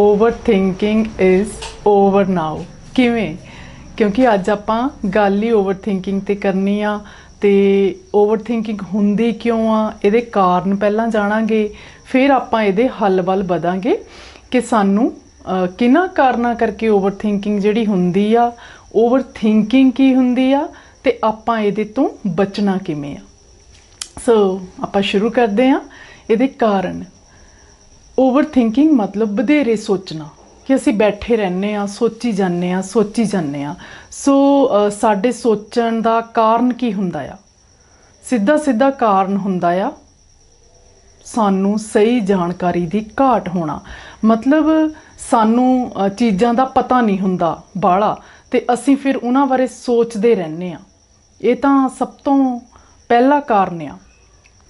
Overthinking is over now ਕਿਵੇਂ? ਕਿਉਂਕਿ ਅੱਜ ਆਪਾਂ ਗੱਲ ਹੀ ਓਵਰਥਿੰਕਿੰਗ ਤੇ ਕਰਨੀ ਆ ਤੇ ਓਵਰਥਿੰਕਿੰਗ ਹੁੰਦੀ ਕਿਉਂ ਆ? ਇਹਦੇ ਕਾਰਨ ਪਹਿਲਾਂ ਜਾਣਾਂਗੇ ਫਿਰ ਆਪਾਂ ਇਹਦੇ ਹੱਲ ਵੱਲ ਵਧਾਂਗੇ ਕਿ ਸਾਨੂੰ ਅਹ, ਕਿਹਨਾਂ ਕਾਰਨਾਂ ਕਰਕੇ ਓਵਰਥਿੰਕਿੰਗ ਜਿਹੜੀ ਹੁੰਦੀ ਆ ਓਵਰਥਿੰਕਿੰਗ ਕੀ ਹੁੰਦੀ ਆ ਤੇ ਆਪਾਂ ਇਹਦੇ ਤੋਂ ਬਚਣਾ ਕਿਵੇਂ ਆ? ਸੋ ਆਪਾਂ ਸ਼ੁਰੂ ਕਰਦੇ ਹਾਂ। ਇਹਦੇ ਕਾਰਨ ਓਵਰਥਿੰਕਿੰਗ ਮਤਲਬ ਵਧੇਰੇ ਸੋਚਣਾ, ਕਿ ਅਸੀਂ ਬੈਠੇ ਰਹਿੰਦੇ ਆ ਸੋਚੀ ਜਾਂਦੇ ਆ ਸੋਚੀ ਜਾਂਦੇ ਆ ਸੋ ਸਾਡੇ ਸੋਚਣ ਦਾ ਕਾਰਨ ਕੀ ਹੁੰਦਾ ਆ? ਸਿੱਧਾ ਸਿੱਧਾ ਕਾਰਨ ਹੁੰਦਾ ਆ, ਸਾਨੂੰ ਸਹੀ ਜਾਣਕਾਰੀ ਦੀ ਘਾਟ ਹੋਣਾ। ਮਤਲਬ ਸਾਨੂੰ ਚੀਜ਼ਾਂ ਦਾ ਪਤਾ ਨਹੀਂ ਹੁੰਦਾ ਬਾਹਲਾ, ਤੇ ਅਸੀਂ ਫਿਰ ਉਹਨਾਂ ਬਾਰੇ ਸੋਚਦੇ ਰਹਿੰਦੇ ਆ ਇਹ ਤਾਂ ਸਭ ਤੋਂ ਪਹਿਲਾ ਕਾਰਨ ਆ।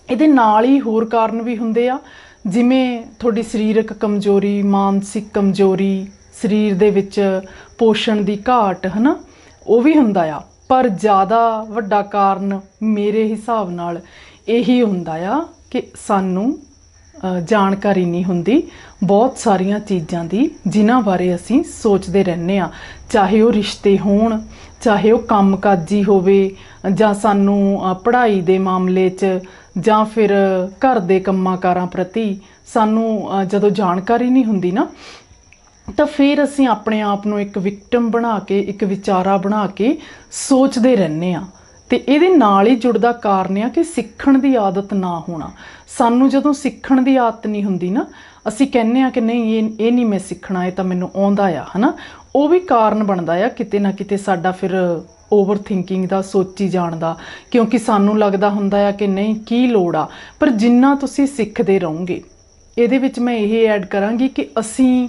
ਇਹਦੇ ਨਾਲ ਹੀ ਹੋਰ ਕਾਰਨ ਵੀ ਹੁੰਦੇ ਆ। ਜਿਵੇਂ ਤੁਹਾਡੀ ਸਰੀਰਕ ਕਮਜ਼ੋਰੀ, ਮਾਨਸਿਕ ਕਮਜ਼ੋਰੀ, ਸਰੀਰ ਦੇ ਵਿੱਚ ਪੋਸ਼ਣ ਦੀ ਘਾਟ, ਹਨਾ, ਉਹ ਵੀ ਹੁੰਦਾ ਆ। ਪਰ ਜ਼ਿਆਦਾ ਵੱਡਾ ਕਾਰਨ ਮੇਰੇ ਹਿਸਾਬ ਨਾਲ ਇਹੀ ਹੁੰਦਾ ਆ ਕਿ ਸਾਨੂੰ ਜਾਣਕਾਰੀ ਨਹੀਂ ਹੁੰਦੀ ਬਹੁਤ ਸਾਰੀਆਂ ਚੀਜ਼ਾਂ ਦੀ, ਜਿਨ੍ਹਾਂ ਬਾਰੇ ਅਸੀਂ ਸੋਚਦੇ ਰਹਿੰਦੇ ਆ। ਚਾਹੇ ਉਹ ਰਿਸ਼ਤੇ ਹੋਣ, ਚਾਹੇ ਉਹ ਕੰਮਕਾਜੀ ਹੋਵੇ ਜਾਂ ਸਾਨੂੰ ਪੜ੍ਹਾਈ ਦੇ ਮਾਮਲੇ 'ਚ ਜਾਂ ਫਿਰ ਘਰ ਦੇ ਕੰਮਾਂ-ਕਾਰਾਂ ਪ੍ਰਤੀ ਸਾਨੂੰ ਜਦੋਂ ਜਾਣਕਾਰੀ ਨਹੀਂ ਹੁੰਦੀ ਨਾ, ਤਾਂ ਫਿਰ ਅਸੀਂ ਆਪਣੇ ਆਪ ਨੂੰ ਇੱਕ ਵਿਕਟਮ ਬਣਾ ਕੇ, ਇੱਕ ਵਿਚਾਰਾ ਬਣਾ ਕੇ ਸੋਚਦੇ ਰਹਿੰਦੇ ਆ ਤੇ ਇਹਦੇ ਨਾਲ ਹੀ ਜੁੜਦਾ ਕਾਰਨ ਆ ਕਿ ਸਿੱਖਣ ਦੀ ਆਦਤ ਨਾ ਹੋਣਾ। ਸਾਨੂੰ ਜਦੋਂ ਸਿੱਖਣ ਦੀ ਆਦਤ ਨਹੀਂ ਹੁੰਦੀ ਨਾ, ਅਸੀਂ ਕਹਿੰਨੇ ਆ ਕਿ ਨਹੀਂ, ਇਹ ਇਹ ਨਹੀਂ ਮੈਂ ਸਿੱਖਣਾ, ਇਹ ਤਾਂ ਮੈਨੂੰ ਆਉਂਦਾ ਆ, ਹਨਾ? ਉਹ ਵੀ ਕਾਰਨ ਬਣਦਾ ਆ ਕਿਤੇ ਨਾ ਕਿਤੇ ਸਾਡਾ ਫਿਰ ਓਵਰ ਥਿੰਕਿੰਗ ਦਾ, ਸੋਚੀ ਜਾਣ ਦਾ, ਕਿਉਂਕਿ ਸਾਨੂੰ ਲੱਗਦਾ ਹੁੰਦਾ ਆ ਕਿ ਨਹੀਂ, ਕੀ ਲੋੜ ਆ? ਪਰ ਜਿੰਨਾ ਤੁਸੀਂ ਸਿੱਖਦੇ ਰਹੋਗੇ, ਇਹਦੇ ਵਿੱਚ ਮੈਂ ਇਹ ਐਡ ਕਰਾਂਗੀ ਕਿ ਅਸੀਂ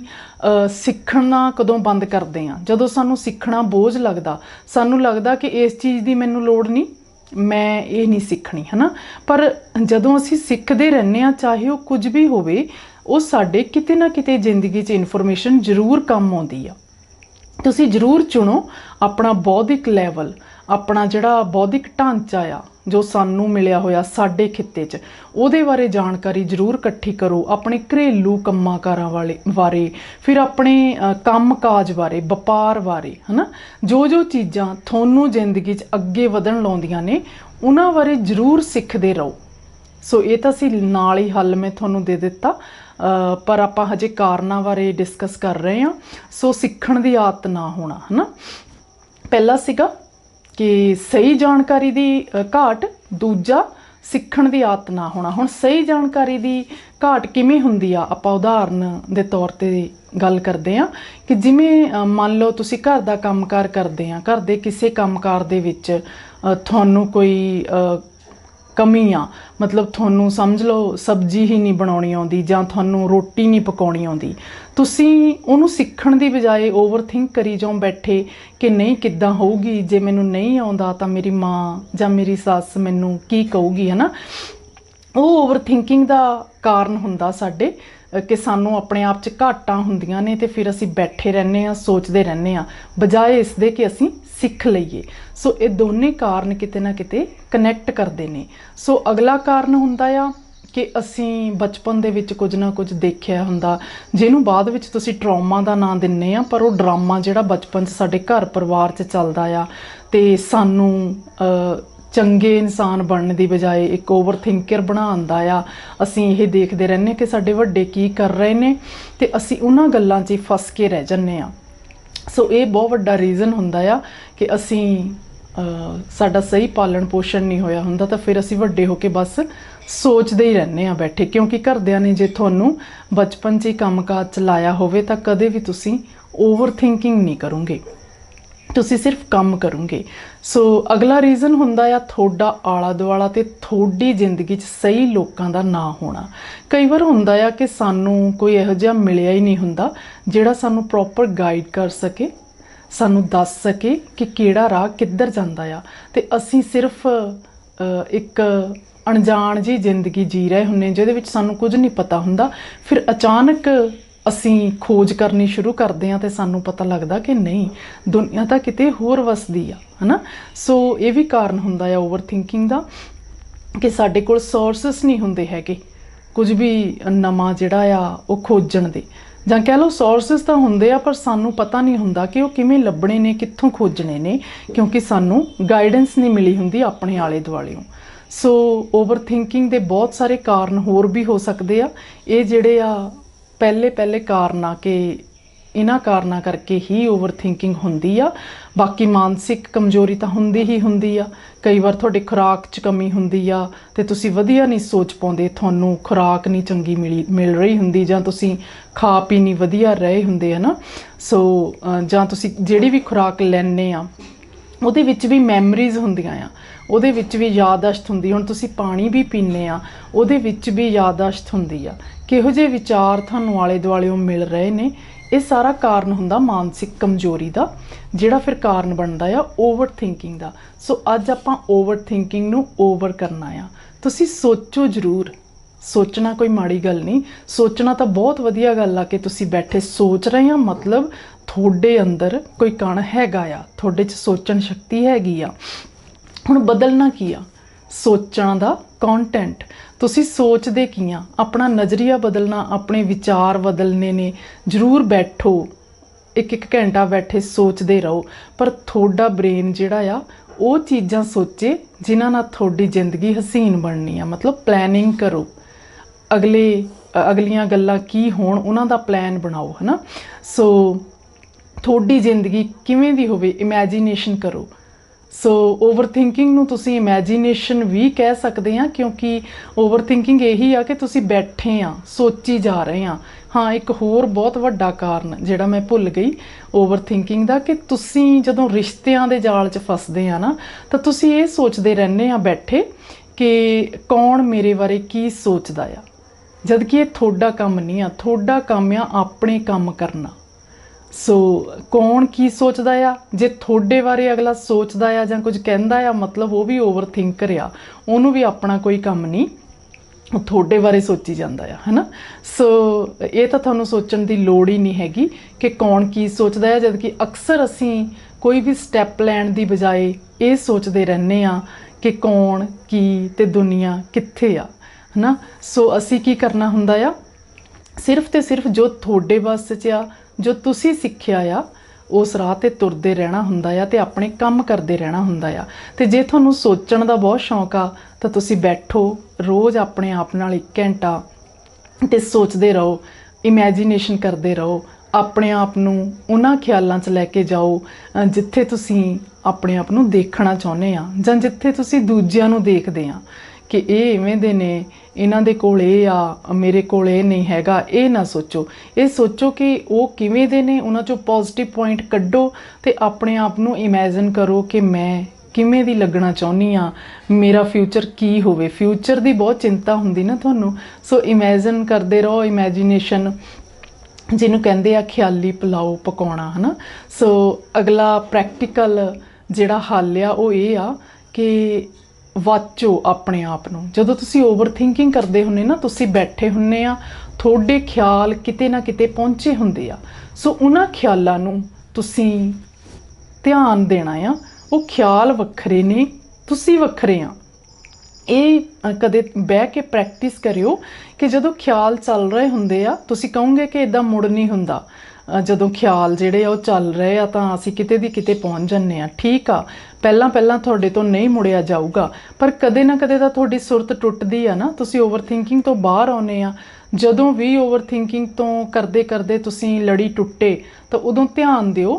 ਸਿੱਖਣਾ ਕਦੋਂ ਬੰਦ ਕਰਦੇ ਹਾਂ? ਜਦੋਂ ਸਾਨੂੰ ਸਿੱਖਣਾ ਬੋਝ ਲੱਗਦਾ, ਸਾਨੂੰ ਲੱਗਦਾ ਕਿ ਇਸ ਚੀਜ਼ ਦੀ ਮੈਨੂੰ ਲੋੜ ਨਹੀਂ, ਮੈਂ ਇਹ ਨਹੀਂ ਸਿੱਖਣੀ, ਹਨਾ? ਪਰ ਜਦੋਂ ਅਸੀਂ ਸਿੱਖਦੇ ਰਹਿੰਦੇ ਆ ਚਾਹੇ ਉਹ ਕੁਝ ਵੀ ਹੋਵੇ, ਉਹ ਸਾਡੇ ਕਿਤੇ ਨਾ ਕਿਤੇ ਜ਼ਿੰਦਗੀ 'ਚ ਇਨਫੋਰਮੇਸ਼ਨ ਜ਼ਰੂਰ ਕੰਮ ਆਉਂਦੀ ਆ। ਤੁਸੀਂ ਜ਼ਰੂਰ ਚੁਣੋ ਆਪਣਾ ਬੌਧਿਕ ਲੈਵਲ ਆਪਣਾ ਜਿਹੜਾ ਬੌਧਿਕ ਢਾਂਚਾ ਆ ਜੋ ਸਾਨੂੰ ਮਿਲਿਆ ਹੋਇਆ ਸਾਡੇ ਖਿੱਤੇ 'ਚ ਉਹਦੇ ਬਾਰੇ ਜਾਣਕਾਰੀ ਜ਼ਰੂਰ ਇਕੱਠੀ ਕਰੋ ਆਪਣੇ ਘਰੇਲੂ ਕੰਮਾਂਕਾਰਾਂ ਵਾਲੇ ਬਾਰੇ ਫਿਰ ਆਪਣੇ ਅ, ਕੰਮਕਾਜ ਬਾਰੇ ਵਪਾਰ ਬਾਰੇ ਹਨਾ? ਜੋ ਜੋ ਚੀਜ਼ਾਂ ਤੁਹਾਨੂੰ ਜ਼ਿੰਦਗੀ 'ਚ ਅੱਗੇ ਵਧਣ ਲਾਉਂਦੀਆਂ ਨੇ ਉਹਨਾਂ ਬਾਰੇ ਜ਼ਰੂਰ ਸਿੱਖਦੇ ਰਹੋ। ਸੋ ਇਹ ਤਾਂ ਸੀ ਨਾਲ ਹੀ ਹੱਲ ਮੈਂ ਤੁਹਾਨੂੰ ਦੇ ਦਿੱਤਾ। ਪਰ ਆਪਾਂ ਹਜੇ ਕਾਰਨਾਂ ਬਾਰੇ ਡਿਸਕਸ ਕਰ ਰਹੇ ਹਾਂ। ਸੋ ਸਿੱਖਣ ਦੀ ਆਦਤ ਨਾ ਹੋਣਾ, ਹਨਾ? ਪਹਿਲਾ ਸੀਗਾ ਕਿ ਸਹੀ ਜਾਣਕਾਰੀ ਦੀ ਘਾਟ, ਦੂਜਾ ਸਿੱਖਣ ਦੀ ਆਦਤ ਨਾ ਹੋਣਾ। ਹੁਣ ਸਹੀ ਜਾਣਕਾਰੀ ਦੀ ਘਾਟ ਕਿਵੇਂ ਹੁੰਦੀ ਆ? ਆਪਾਂ ਉਦਾਹਰਨ ਦੇ ਤੌਰ ਤੇ ਗੱਲ ਕਰਦੇ ਆ ਕਿ ਜਿਵੇਂ ਮੰਨ ਲਓ ਤੁਸੀਂ ਘਰ ਦਾ ਕੰਮਕਾਰ ਕਰਦੇ ਆ ਘਰ ਦੇ ਕਿਸੇ ਕੰਮਕਾਰ ਦੇ ਵਿੱਚ ਤੁਹਾਨੂੰ ਕੋਈ ਕਮੀ ਆ ਮਤਲਬ ਤੁਹਾਨੂੰ ਸਮਝ ਲਓ, ਸਬਜ਼ੀ ਹੀ ਨਹੀਂ ਬਣਾਉਣੀ ਆਉਂਦੀ ਜਾਂ ਤੁਹਾਨੂੰ ਰੋਟੀ ਨਹੀਂ ਪਕਾਉਣੀ ਆਉਂਦੀ। ਤੁਸੀਂ ਉਹਨੂੰ ਸਿੱਖਣ ਦੀ ਬਜਾਏ ਓਵਰਥਿੰਕ ਕਰੀ ਜਾਓ ਬੈਠੇ ਕਿ ਨਹੀਂ, ਕਿੱਦਾਂ ਹੋਊਗੀ? ਜੇ ਮੈਨੂੰ ਨਹੀਂ ਆਉਂਦਾ ਤਾਂ ਮੇਰੀ ਮਾਂ ਜਾਂ ਮੇਰੀ ਸੱਸ ਮੈਨੂੰ ਕੀ ਕਹੂਗੀ, ਹਨਾ? ਉਹ ਓਵਰਥਿੰਕਿੰਗ ਦਾ ਕਾਰਨ ਹੁੰਦਾ ਸਾਡੇ ਕਿ ਸਾਨੂੰ ਆਪਣੇ ਆਪ 'ਚ ਘਾਟਾਂ ਹੁੰਦੀਆਂ ਨੇ ਤੇ ਫਿਰ ਅਸੀਂ ਬੈਠੇ ਰਹਿੰਦੇ ਆ ਸੋਚਦੇ ਰਹਿੰਦੇ ਆ ਬਜਾਏ ਇਸ ਦੇ ਕਿ ਅਸੀਂ ਸਿੱਖ ਲਈਏ। ਸੋ ਇਹ ਦੋਨੇ ਕਾਰਨ ਕਿਤੇ ਨਾ ਕਿਤੇ ਕਨੈਕਟ ਕਰਦੇ ਨੇ। ਸੋ ਅਗਲਾ ਕਾਰਨ ਹੁੰਦਾ ਆ ਕਿ ਅਸੀਂ ਬਚਪਨ ਦੇ ਵਿੱਚ ਕੁਝ ਨਾ ਕੁਝ ਦੇਖਿਆ ਹੁੰਦਾ, ਜਿਹਨੂੰ ਬਾਅਦ ਵਿੱਚ ਤੁਸੀਂ ਟਰਾਮਾ ਦਾ ਨਾਂ ਦਿੰਨੇ ਆ, ਪਰ ਉਹ ਡਰਾਮਾ ਜਿਹੜਾ ਬਚਪਨ 'ਚ ਸਾਡੇ ਘਰ ਪਰਿਵਾਰ 'ਚ ਚੱਲਦਾ ਆ, ਤੇ ਸਾਨੂੰ ਚੰਗੇ ਇਨਸਾਨ ਬਣਨ ਦੀ ਬਜਾਏ ਇੱਕ ਓਵਰ ਓਵਰਥਿੰਕਰ ਬਣਾਉਂਦਾ ਆ। ਅਸੀਂ ਇਹ ਦੇਖਦੇ ਰਹਿੰਦੇ ਕਿ ਸਾਡੇ ਵੱਡੇ ਕੀ ਕਰ ਰਹੇ ਨੇ ਤੇ ਅਸੀਂ ਉਹਨਾਂ ਗੱਲਾਂ 'ਚ ਹੀ ਫਸ ਕੇ ਰਹਿ ਜੰਨੇ ਆ ਸੋ ਇਹ ਬਹੁਤ ਵੱਡਾ ਰੀਜ਼ਨ ਹੁੰਦਾ ਆ ਕਿ ਅਸੀਂ ਸਾਡਾ ਸਹੀ ਪਾਲਣ ਪੋਸ਼ਣ ਨਹੀਂ ਹੋਇਆ ਹੁੰਦਾ ਤਾਂ ਫਿਰ ਅਸੀਂ ਵੱਡੇ ਹੋ ਕੇ ਬਸ ਸੋਚਦੇ ਹੀ ਰਹਿੰਦੇ ਆ ਬੈਠੇ। ਕਿਉਂਕਿ ਘਰਦਿਆਂ ਨੇ ਜੇ ਤੁਹਾਨੂੰ ਬਚਪਨ 'ਚ ਹੀ ਕੰਮਕਾਜ ਚ ਲਾਇਆ ਹੋਵੇ ਤਾਂ ਕਦੇ ਵੀ ਤੁਸੀਂ ਓਵਰ ਥਿੰਕਿੰਗ ਨਹੀਂ ਕਰੋਗੇ। ਤੁਸੀਂ ਸਿਰਫ ਕੰਮ ਕਰੋਗੇ। ਸੋ ਅਗਲਾ ਰੀਜ਼ਨ ਹੁੰਦਾ ਆ ਤੁਹਾਡਾ ਆਲਾ ਦੁਆਲਾ ਤੇ ਤੁਹਾਡੀ ਜ਼ਿੰਦਗੀ 'ਚ ਸਹੀ ਲੋਕਾਂ ਦਾ ਨਾ ਹੋਣਾ। ਕਈ ਵਾਰ ਹੁੰਦਾ ਆ ਕਿ ਸਾਨੂੰ ਕੋਈ ਇਹੋ ਜਿਹਾ ਮਿਲਿਆ ਹੀ ਨਹੀਂ ਹੁੰਦਾ, ਜਿਹੜਾ ਸਾਨੂੰ ਪ੍ਰੋਪਰ ਗਾਈਡ ਕਰ ਸਕੇ, ਸਾਨੂੰ ਦੱਸ ਸਕੇ ਕਿ ਕਿਹੜਾ ਰਾਹ ਕਿੱਧਰ ਜਾਂਦਾ ਆ। ਤੇ ਅਸੀਂ ਸਿਰਫ ਇੱਕ ਅਣਜਾਣ ਜੀ ਜ਼ਿੰਦਗੀ ਜੀ ਰਹੇ ਹੁੰਨੇ ਜਿਹਦੇ ਵਿੱਚ ਸਾਨੂੰ ਕੁਝ ਨਹੀਂ ਪਤਾ ਹੁੰਦਾ। ਫਿਰ ਅਚਾਨਕ ਅਸੀਂ ਖੋਜ ਕਰਨੀ ਸ਼ੁਰੂ ਕਰਦੇ ਹਾਂ ਤੇ ਸਾਨੂੰ ਪਤਾ ਲੱਗਦਾ ਕਿ ਨਹੀਂ, ਦੁਨੀਆ ਤਾਂ ਕਿਤੇ ਹੋਰ ਵਸਦੀ ਆ, ਹਨਾ? ਸੋ ਇਹ ਵੀ ਕਾਰਨ ਹੁੰਦਾ ਆ ਓਵਰਥਿੰਕਿੰਗ ਦਾ ਕਿ ਸਾਡੇ ਕੋਲ ਸੋਰਸਸ ਨਹੀਂ ਹੁੰਦੇ ਹੈਗੇ। ਕੁਝ ਵੀ ਨਵਾਂ ਜਿਹੜਾ ਆ, ਉਹ ਖੋਜਣ ਦੇ। ਜਾਂ ਕਹਿ ਲਓ ਸੋਰਸਸ ਤਾਂ ਹੁੰਦੇ ਆ, ਪਰ ਸਾਨੂੰ ਪਤਾ ਨਹੀਂ ਹੁੰਦਾ ਕਿ ਉਹ ਕਿਵੇਂ ਲੱਭਣੇ ਨੇ, ਕਿੱਥੋਂ ਖੋਜਣੇ ਨੇ, ਕਿਉਂਕਿ ਸਾਨੂੰ ਗਾਈਡੈਂਸ ਨਹੀਂ ਮਿਲੀ ਹੁੰਦੀ ਆਪਣੇ ਆਲੇ ਦੁਆਲਿਓਂ ਸੋ ਓਵਰ ਥਿੰਕਿੰਗ ਦੇ ਬਹੁਤ ਸਾਰੇ ਕਾਰਨ ਹੋਰ ਵੀ ਹੋ ਸਕਦੇ ਆ। ਇਹ ਜਿਹੜੇ ਆ ਪਹਿਲੇ ਪਹਿਲੇ ਕਾਰਨ ਆ ਕਿ ਇਹਨਾਂ ਕਾਰਨਾਂ ਕਰਕੇ ਹੀ ਓਵਰ ਥਿੰਕਿੰਗ ਹੁੰਦੀ ਆ। ਬਾਕੀ ਮਾਨਸਿਕ ਕਮਜ਼ੋਰੀ ਤਾਂ ਹੁੰਦੀ ਹੀ ਹੁੰਦੀ ਆ। ਕਈ ਵਾਰ ਤੁਹਾਡੀ ਖੁਰਾਕ 'ਚ ਕਮੀ ਹੁੰਦੀ ਆ ਤੇ ਤੁਸੀਂ ਵਧੀਆ ਨਹੀਂ ਸੋਚ ਪਾਉਂਦੇ, ਤੁਹਾਨੂੰ ਖੁਰਾਕ ਨਹੀਂ ਚੰਗੀ ਮਿਲੀ, ਮਿਲ ਰਹੀ ਹੁੰਦੀ ਜਾਂ ਤੁਸੀਂ ਖਾ ਪੀ ਨਹੀਂ ਵਧੀਆ ਰਹੇ ਹੁੰਦੇ, ਹਨਾ? ਸੋ ਜਾਂ ਤੁਸੀਂ ਜਿਹੜੀ ਵੀ ਖੁਰਾਕ ਲੈਣੇ ਆ, ਉਹਦੇ ਵਿੱਚ ਵੀ ਮੈਮਰੀਜ਼ ਹੁੰਦੀਆਂ ਆ। ਉਹਦੇ ਵਿੱਚ ਵੀ ਯਾਦਾਸ਼ਤ ਹੁੰਦੀ। ਹੁਣ ਤੁਸੀਂ ਪਾਣੀ ਵੀ ਪੀਂਦੇ ਆ, ਉਹਦੇ ਵਿੱਚ ਵੀ ਯਾਦਾਸ਼ਤ ਹੁੰਦੀ ਆ। ਕਿਹੋ ਜਿਹੇ ਵਿਚਾਰ ਤੁਹਾਨੂੰ ਆਲੇ ਦੁਆਲਿਓਂ ਮਿਲ ਰਹੇ ਨੇ, ਇਹ ਸਾਰਾ ਕਾਰਨ ਹੁੰਦਾ ਮਾਨਸਿਕ ਕਮਜ਼ੋਰੀ ਦਾ, ਜਿਹੜਾ ਫਿਰ ਕਾਰਨ ਬਣਦਾ ਆ ਓਵਰ ਥਿੰਕਿੰਗ ਦਾ। ਸੋ ਅੱਜ ਆਪਾਂ ਓਵਰ ਥਿੰਕਿੰਗ ਨੂੰ ਓਵਰ ਕਰਨਾ ਆ। ਤੁਸੀਂ ਸੋਚੋ ਜ਼ਰੂਰ। ਸੋਚਣਾ ਕੋਈ ਮਾੜੀ ਗੱਲ ਨਹੀਂ। ਸੋਚਣਾ ਤਾਂ ਬਹੁਤ ਵਧੀਆ ਗੱਲ ਆ ਕਿ ਤੁਸੀਂ ਬੈਠੇ ਸੋਚ ਰਹੇ ਆ, ਮਤਲਬ ਤੁਹਾਡੇ ਅੰਦਰ ਕੋਈ ਕਣ ਹੈਗਾ ਆ, ਤੁਹਾਡੇ 'ਚ ਸੋਚਣ ਸ਼ਕਤੀ ਹੈਗੀ ਆ। ਹੁਣ ਬਦਲਣਾ ਕੀ ਆ? ਸੋਚਣ ਦਾ ਕੰਟੈਂਟ ਤੁਸੀਂ ਸੋਚਦੇ ਕੀ ਆ? ਆਪਣਾ ਨਜ਼ਰੀਆ ਬਦਲਣਾ, ਆਪਣੇ ਵਿਚਾਰ ਬਦਲਨੇ ਨੇ। ਜ਼ਰੂਰ ਬੈਠੋ। ਇੱਕ ਇੱਕ ਘੰਟਾ ਬੈਠੇ ਸੋਚਦੇ ਰਹੋ। ਪਰ ਤੁਹਾਡਾ ਬ੍ਰੇਨ ਜਿਹੜਾ ਆ, ਉਹ ਚੀਜ਼ਾਂ ਸੋਚੇ ਜਿਨ੍ਹਾਂ ਨਾਲ ਤੁਹਾਡੀ ਜ਼ਿੰਦਗੀ ਹਸੀਨ ਬਣਨੀ ਆ। ਮਤਲਬ ਪਲੈਨਿੰਗ ਕਰੋ। ਅਗਲੇ ਅਗਲੀਆਂ ਗੱਲਾਂ ਕੀ ਹੋਣ, ਉਹਨਾਂ ਦਾ ਪਲਾਨ ਬਣਾਓ, ਹਨਾ? ਸੋ ਤੁਹਾਡੀ ਜ਼ਿੰਦਗੀ ਕਿਵੇਂ ਦੀ ਹੋਵੇ ਇਮੇਜਿਨੇਸ਼ਨ ਕਰੋ। ਸੋ ਓਵਰਥਿੰਕਿੰਗ ਨੂੰ ਤੁਸੀਂ ਇਮੇਜਿਨੇਸ਼ਨ ਵੀ ਕਹਿ ਸਕਦੇ ਆ ਕਿਉਂਕਿ ਓਵਰਥਿੰਕਿੰਗ ਇਹੀ ਆ ਕਿ ਤੁਸੀਂ ਬੈਠੇ ਆ ਸੋਚੀ ਜਾ ਰਹੇ ਆ ਹਾਂ, ਇੱਕ ਹੋਰ ਬਹੁਤ ਵੱਡਾ ਕਾਰਨ ਜਿਹੜਾ ਮੈਂ ਭੁੱਲ ਗਈ ਓਵਰਥਿੰਕਿੰਗ ਦਾ, ਕਿ ਤੁਸੀਂ ਜਦੋਂ ਰਿਸ਼ਤਿਆਂ ਦੇ ਜਾਲ 'ਚ ਫਸਦੇ ਆ ਨਾ, ਤਾਂ ਤੁਸੀਂ ਇਹ ਸੋਚਦੇ ਰਹਿੰਦੇ ਆ ਬੈਠੇ ਕਿ ਕੌਣ ਮੇਰੇ ਬਾਰੇ ਕੀ ਸੋਚਦਾ ਆ। ਜਦ ਕਿ ਇਹ ਤੁਹਾਡਾ ਕੰਮ ਨਹੀਂ ਆ, ਤੁਹਾਡਾ ਕੰਮ ਆ ਆਪਣੇ ਕੰਮ ਕਰਨਾ। ਸੋ ਕੌਣ ਕੀ ਸੋਚਦਾ ਆ? ਜੇ ਤੁਹਾਡੇ ਬਾਰੇ ਅਗਲਾ ਸੋਚਦਾ ਆ ਜਾਂ ਕੁਝ ਕਹਿੰਦਾ ਆ, ਮਤਲਬ ਉਹ ਵੀ ਓਵਰ ਓਵਰਥਿੰਕਰ ਆ। ਉਹਨੂੰ ਵੀ ਆਪਣਾ ਕੋਈ ਕੰਮ ਨਹੀਂ। ਤੁਹਾਡੇ ਬਾਰੇ ਸੋਚੀ ਜਾਂਦਾ ਆ, ਹੈਨਾ? ਸੋ ਇਹ ਤਾਂ ਤੁਹਾਨੂੰ ਸੋਚਣ ਦੀ ਲੋੜ ਹੀ ਨਹੀਂ ਹੈਗੀ ਕਿ ਕੌਣ ਕੀ ਸੋਚਦਾ ਹੈ ਜਦ ਕਿ ਅਕਸਰ ਅਸੀਂ ਕੋਈ ਵੀ ਸਟੈਪ ਲੈਣ ਦੀ ਬਜਾਏ ਇਹ ਸੋਚਦੇ ਰਹਿੰਦੇ ਆ ਕਿ ਕੌਣ, ਕੀ ਤੇ ਦੁਨੀਆ ਕਿੱਥੇ ਆ, ਹੈਨਾ? ਸੋ ਅਸੀਂ ਕੀ ਕਰਨਾ ਹੁੰਦਾ ਆ? ਸਿਰਫ ਤੇ ਸਿਰਫ ਜੋ ਤੁਹਾਡੇ ਵੱਸ 'ਚ ਆ ਜੋ ਤੁਸੀਂ ਸਿੱਖਿਆ ਆ, ਉਸ ਰਾਹ ਤੇ ਤੁਰਦੇ ਰਹਿਣਾ ਹੁੰਦਾ ਆ ਤੇ ਆਪਣੇ ਕੰਮ ਕਰਦੇ ਰਹਿਣਾ ਹੁੰਦਾ ਆ। ਤੇ ਜੇ ਤੁਹਾਨੂੰ ਸੋਚਣ ਦਾ ਬਹੁਤ ਸ਼ੌਂਕ ਆ, ਤਾਂ ਤੁਸੀਂ ਬੈਠੋ, ਰੋਜ਼ ਆਪਣੇ ਆਪ ਨਾਲ 1 ਘੰਟਾ ਤੇ ਸੋਚਦੇ ਰਹੋ ਇਮੇਜਿਨੇਸ਼ਨ ਕਰਦੇ ਰਹੋ, ਆਪਣੇ ਆਪ ਨੂੰ ਉਹਨਾਂ ਖਿਆਲਾਂ 'ਚ ਲੈ ਕੇ ਜਾਓ ਜਿੱਥੇ ਤੁਸੀਂ ਆਪਣੇ ਆਪ ਨੂੰ ਦੇਖਣਾ ਚਾਹੁੰਦੇ ਆ ਜਾਂ ਜਿੱਥੇ ਤੁਸੀਂ ਦੂਜਿਆਂ ਨੂੰ ਦੇਖਦੇ ਆ। ਕਿ ਇਹ ਇਵੇਂ ਦੇ ਨੇ, ਇਹਨਾਂ ਦੇ ਕੋਲ ਇਹ ਆ, ਮੇਰੇ ਕੋਲ ਇਹ ਨਹੀਂ ਹੈਗਾ, ਇਹ ਨਾ ਸੋਚੋ। ਇਹ ਸੋਚੋ ਕਿ ਉਹ ਕਿਵੇਂ ਦੇ ਨੇ, ਉਹਨਾਂ ਚੋਂ ਪੋਜ਼ਿਟਿਵ ਪੁਆਇੰਟ ਕੱਢੋ ਤੇ ਆਪਣੇ ਆਪ ਨੂੰ ਇਮੇਜਿਨ ਕਰੋ ਕਿ ਮੈਂ ਕਿਵੇਂ ਦੀ ਲੱਗਣਾ ਚਾਹੁੰਦੀ ਆ ਮੇਰਾ ਫਿਊਚਰ ਕੀ ਹੋਵੇ। ਫਿਊਚਰ ਦੀ ਬਹੁਤ ਚਿੰਤਾ ਹੁੰਦੀ ਨਾ ਤੁਹਾਨੂੰ। ਸੋ ਇਮੇਜਿਨ ਕਰਦੇ ਰਹੋ ਇਮੇਜਿਨੇਸ਼ਨ ਜਿਹਨੂੰ ਕਹਿੰਦੇ ਆ ਖਿਆਲੀ ਪੁਲਾਓ ਪਕਾਉਣਾ, ਹਨਾ? ਸੋ ਅਗਲਾ ਪ੍ਰੈਕਟੀਕਲ ਜਿਹੜਾ ਹੱਲ ਆ, ਉਹ ਇਹ ਆ ਕਿ ਵਾਚੋ ਆਪਣੇ ਆਪ ਨੂੰ। ਜਦੋਂ ਤੁਸੀਂ ਓਵਰ ਥਿੰਕਿੰਗ ਕਰਦੇ ਹੁੰਨੇ ਨਾ, ਤੁਸੀਂ ਬੈਠੇ ਹੁੰਨੇ ਆ, ਤੁਹਾਡੇ ਖਿਆਲ ਕਿਤੇ ਨਾ ਕਿਤੇ ਪਹੁੰਚੇ ਹੁੰਦੇ ਆ। ਸੋ ਉਹਨਾਂ ਖਿਆਲਾਂ ਨੂੰ ਤੁਸੀਂ ਧਿਆਨ ਦੇਣਾ ਆ। ਉਹ ਖਿਆਲ ਵੱਖਰੇ ਨੇ, ਤੁਸੀਂ ਵੱਖਰੇ ਆ। ਇਹ ਕਦੇ ਬਹਿ ਕੇ ਪ੍ਰੈਕਟਿਸ ਕਰਿਓ ਕਿ ਜਦੋਂ ਖਿਆਲ ਚੱਲ ਰਹੇ ਹੁੰਦੇ ਆ, ਤੁਸੀਂ ਕਹੋਗੇ ਕਿ ਇਦਾਂ ਮੁੜ ਨਹੀਂ ਹੁੰਦਾ। ਜਦੋਂ ਖਿਆਲ ਜਿਹੜੇ ਆ ਉਹ ਚੱਲ ਰਹੇ ਆ ਤਾਂ ਅਸੀਂ ਕਿਤੇ ਦੀ ਕਿਤੇ ਪਹੁੰਚ ਜੰਨੇ ਆ ਠੀਕ ਆ, ਪਹਿਲਾਂ ਪਹਿਲਾਂ ਤੁਹਾਡੇ ਤੋਂ ਨਹੀਂ ਮੁੜਿਆ ਜਾਊਗਾ, ਪਰ ਕਦੇ ਨਾ ਕਦੇ ਤਾਂ ਤੁਹਾਡੀ ਸੁਰਤ ਟੁੱਟਦੀ ਆ ਨਾ। ਤੁਸੀਂ ਓਵਰਥਿੰਕਿੰਗ ਤੋਂ ਬਾਹਰ ਆਉਨੇ ਆ। ਜਦੋਂ ਵੀ ਓਵਰ ਥਿੰਕਿੰਗ ਤੋਂ ਕਰਦੇ ਕਰਦੇ ਤੁਸੀਂ ਲੜੀ ਟੁੱਟੇ, ਤਾਂ ਉਦੋਂ ਧਿਆਨ ਦਿਓ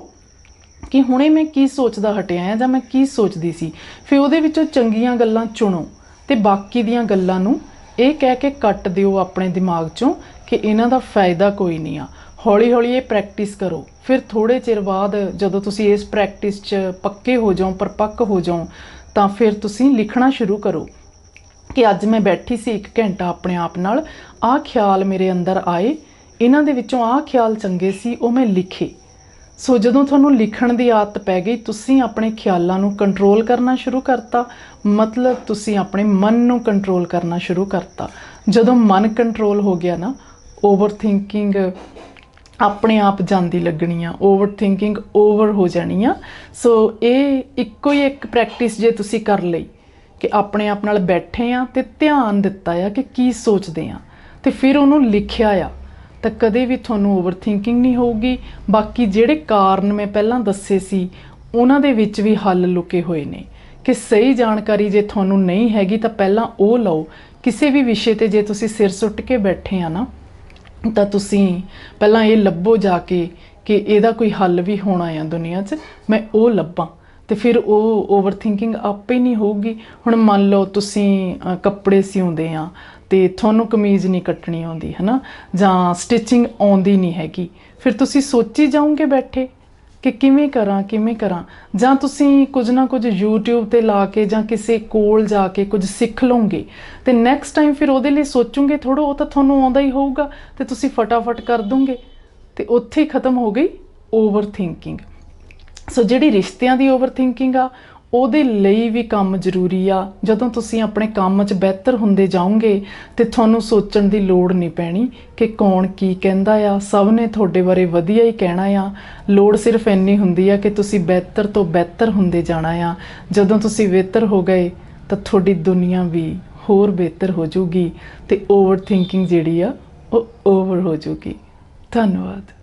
ਕਿ ਹੁਣੇ ਮੈਂ ਕੀ ਸੋਚਦਾ ਹਟਿਆ ਆ ਜਾਂ ਮੈਂ ਕੀ ਸੋਚਦੀ ਸੀ। ਫਿਰ ਉਹਦੇ ਵਿੱਚੋਂ ਚੰਗੀਆਂ ਗੱਲਾਂ ਚੁਣੋ ਤੇ ਬਾਕੀ ਦੀਆਂ ਗੱਲਾਂ ਨੂੰ ਇਹ ਕਹਿ ਕੇ ਕੱਟ ਦਿਓ ਆਪਣੇ ਦਿਮਾਗ 'ਚੋਂ ਕਿ ਇਹਨਾਂ ਦਾ ਫਾਇਦਾ ਕੋਈ ਨਹੀਂ ਆ। ਹੌਲੀ ਹੌਲੀ ਇਹ ਪ੍ਰੈਕਟਿਸ ਕਰੋ। ਫਿਰ ਥੋੜੇ ਚਿਰ ਬਾਅਦ ਜਦੋਂ ਤੁਸੀਂ ਇਸ ਪ੍ਰੈਕਟਿਸ 'ਚ ਪੱਕੇ ਹੋ ਜਾਓ, ਪਰਪੱਕ ਹੋ ਜਾਓ, ਤਾਂ ਫਿਰ ਤੁਸੀਂ ਲਿਖਣਾ ਸ਼ੁਰੂ ਕਰੋ ਕਿ ਅੱਜ ਮੈਂ ਬੈਠੀ ਸੀ 1 ਘੰਟਾ ਆਪਣੇ ਆਪ ਨਾਲ, ਆਹ ਖਿਆਲ ਮੇਰੇ ਅੰਦਰ ਆਏ, ਇਹਨਾਂ ਦੇ ਵਿੱਚੋਂ ਆਹ ਖਿਆਲ ਚੰਗੇ ਸੀ, ਉਹ ਮੈਂ ਲਿਖੇ। ਸੋ ਜਦੋਂ ਤੁਹਾਨੂੰ ਲਿਖਣ ਦੀ ਆਦਤ ਪੈ ਗਈ, ਤੁਸੀਂ ਆਪਣੇ ਖਿਆਲਾਂ ਨੂੰ ਕੰਟਰੋਲ ਕਰਨਾ ਸ਼ੁਰੂ ਕਰਤਾ, ਮਤਲਬ ਤੁਸੀਂ ਆਪਣੇ ਮਨ ਨੂੰ ਕੰਟਰੋਲ ਕਰਨਾ ਸ਼ੁਰੂ ਕਰਤਾ। ਜਦੋਂ ਮਨ ਕੰਟਰੋਲ ਹੋ ਗਿਆ ਨਾ ਓਵਰ ਥਿੰਕਿੰਗ ਆਪਣੇ ਆਪ ਜਾਂਦੀ ਲੱਗਣੀ ਆ ਓਵਰ ਥਿੰਕਿੰਗ ਓਵਰ ਹੋ ਜਾਣੀ ਆ ਸੋ ਇਹ ਇੱਕੋ ਹੀ ਇੱਕ ਪ੍ਰੈਕਟਿਸ ਜੇ ਤੁਸੀਂ ਕਰ ਲਈ ਕਿ ਆਪਣੇ ਆਪ ਨਾਲ ਬੈਠੇ ਆ ਤੇ ਧਿਆਨ ਦਿੱਤਾ ਆ ਕਿ ਕੀ ਸੋਚਦੇ ਆ। ਤੇ ਫਿਰ ਉਹਨੂੰ ਲਿਖਿਆ ਆ, ਤਾਂ ਕਦੇ ਵੀ ਤੁਹਾਨੂੰ ਓਵਰ ਥਿੰਕਿੰਗ ਨਹੀਂ ਹੋਊਗੀ। ਬਾਕੀ ਜਿਹੜੇ ਕਾਰਨ ਮੈਂ ਪਹਿਲਾਂ ਦੱਸੇ ਸੀ, ਉਹਨਾਂ ਦੇ ਵਿੱਚ ਵੀ ਹੱਲ ਲੁਕੇ ਹੋਏ ਨੇ। ਕਿ ਸਹੀ ਜਾਣਕਾਰੀ ਜੇ ਤੁਹਾਨੂੰ ਨਹੀਂ ਹੈਗੀ ਤਾਂ ਪਹਿਲਾਂ ਉਹ ਲਓ। ਕਿਸੇ ਵੀ ਵਿਸ਼ੇ ਤੇ ਜੇ ਤੁਸੀਂ ਸਿਰ ਸੁੱਟ ਕੇ ਬੈਠੇ ਆ ਨਾ ਤਾਂ ਤੁਸੀਂ ਪਹਿਲਾਂ ਇਹ ਲੱਭੋ ਜਾ ਕੇ ਕਿ ਇਹਦਾ ਕੋਈ ਹੱਲ ਵੀ ਹੋਣਾ ਆ ਦੁਨੀਆ 'ਚ। ਮੈਂ ਉਹ ਲੱਭਾਂ ਤੇ ਫਿਰ ਉਹ ਓਵਰ ਥਿੰਕਿੰਗ ਆਪੇ ਨਹੀਂ ਹੋਊਗੀ। ਹੁਣ ਮੰਨ ਲਓ ਤੁਸੀਂ ਕੱਪੜੇ ਸਿਉਂਦੇ ਆ ਤੇ ਤੁਹਾਨੂੰ ਕਮੀਜ਼ ਨਹੀਂ ਕੱਟਣੀ ਆਉਂਦੀ ਹੈ ਨਾ ਜਾਂ ਸਟਿਚਿੰਗ ਆਉਂਦੀ ਨਹੀਂ ਹੈਗੀ। ਫਿਰ ਤੁਸੀਂ ਸੋਚੀ ਜਾਓਗੇ ਬੈਠੇ? ਕਿ ਕਿਵੇਂ ਕਰਾਂ ਕਿਵੇਂ ਕਰਾਂ? ਜਾਂ ਤੁਸੀਂ ਕੁਝ ਨਾ ਕੁਝ YouTube ਤੇ ਲਾ ਕੇ ਜਾਂ ਕਿਸੇ ਕੋਲ ਜਾ ਕੇ ਕੁਝ ਸਿੱਖ ਲਓਗੇ, ਤੇ ਨੈਕਸਟ ਟਾਈਮ ਫਿਰ ਉਹਦੇ ਲਈ ਸੋਚੋਗੇ ਥੋੜਾ ਉਹ ਤਾਂ ਤੁਹਾਨੂੰ ਆਉਂਦਾ ਹੀ ਹੋਊਗਾ, ਤੇ ਤੁਸੀਂ ਫਟਾਫਟ ਕਰ ਦੋਗੇ। ਤੇ ਉੱਥੇ ਹੀ ਖਤਮ ਹੋ ਗਈ ਓਵਰ ਥਿੰਕਿੰਗ ਸੋ ਜਿਹੜੀ ਰਿਸ਼ਤਿਆਂ ਦੀ ਓਵਰ ਥਿੰਕਿੰਗ ਆ ਉਹਦੇ ਲਈ ਵੀ ਕੰਮ ਜ਼ਰੂਰੀ ਆ। ਜਦੋਂ ਤੁਸੀਂ ਆਪਣੇ ਕੰਮ 'ਚ ਬਿਹਤਰ ਹੁੰਦੇ ਜਾਓਗੇ ਤੇ ਤੁਹਾਨੂੰ ਸੋਚਣ ਦੀ ਲੋੜ ਨਹੀਂ ਪੈਣੀ ਕਿ ਕੌਣ ਕੀ ਕਹਿੰਦਾ ਆ। ਸਭ ਨੇ ਤੁਹਾਡੇ ਬਾਰੇ ਵਧੀਆ ਹੀ ਕਹਿਣਾ ਆ। ਲੋੜ ਸਿਰਫ ਇੰਨੀ ਹੁੰਦੀ ਆ ਕਿ ਤੁਸੀਂ ਬਿਹਤਰ ਤੋਂ ਬਿਹਤਰ ਹੁੰਦੇ ਜਾਣਾ ਆ। ਜਦੋਂ ਤੁਸੀਂ ਬਿਹਤਰ ਹੋ ਗਏ ਤਾਂ ਤੁਹਾਡੀ ਦੁਨੀਆ ਵੀ ਹੋਰ ਬਿਹਤਰ ਹੋ ਜਾਊਗੀ ਤੇ ਓਵਰਥਿੰਕਿੰਗ ਜਿਹੜੀ ਆ, ਉਹ ਓਵਰ ਹੋ ਜਾਊਗੀ। ਧੰਨਵਾਦ।